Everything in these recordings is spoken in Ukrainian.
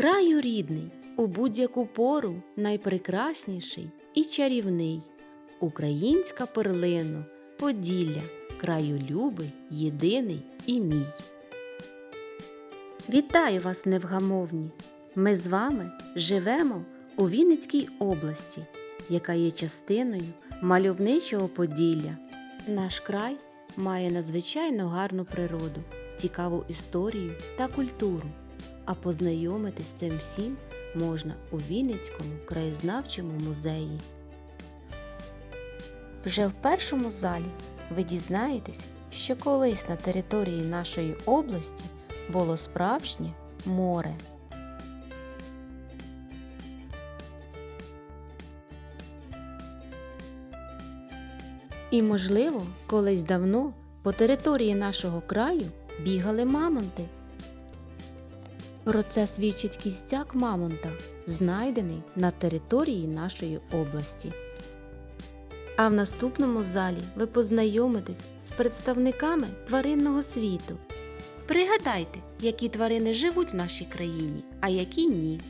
Краю рідний, у будь-яку пору найпрекрасніший і чарівний. Українська перлино, Поділля, краю любий, єдиний і мій. Вітаю вас, невгамовні! Ми з вами живемо у Вінницькій області, яка є частиною мальовничого Поділля. Наш край має надзвичайно гарну природу, цікаву історію та культуру. А познайомитись з цим всім можна у Вінницькому краєзнавчому музеї. Вже в першому залі ви дізнаєтесь, що колись на території нашої області було справжнє море. І, можливо, колись давно по території нашого краю бігали мамонти. Про це свідчить кістяк мамонта, знайдений на території нашої області. А в наступному залі ви познайомитесь з представниками тваринного світу. Пригадайте, які тварини живуть в нашій країні, а які ні.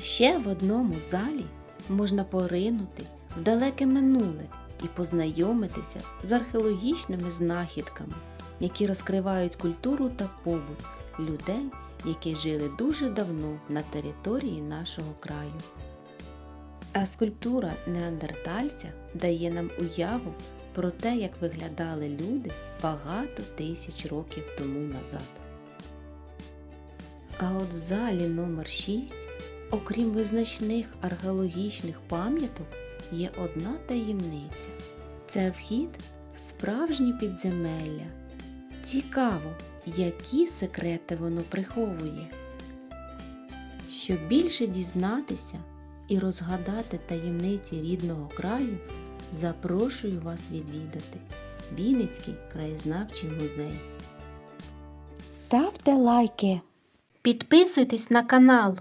Ще в одному залі можна поринути в далеке минуле і познайомитися з археологічними знахідками, які розкривають культуру та побут людей, які жили дуже давно на території нашого краю. А скульптура неандертальця дає нам уяву про те, як виглядали люди багато тисяч років тому назад. А от в залі номер 6 Окрім визначних археологічних пам'яток, є одна таємниця. Це вхід в справжні підземелля. Цікаво, які секрети воно приховує. Щоб більше дізнатися і розгадати таємниці рідного краю, запрошую вас відвідати Вінницький краєзнавчий музей. Ставте лайки. Підписуйтесь на канал.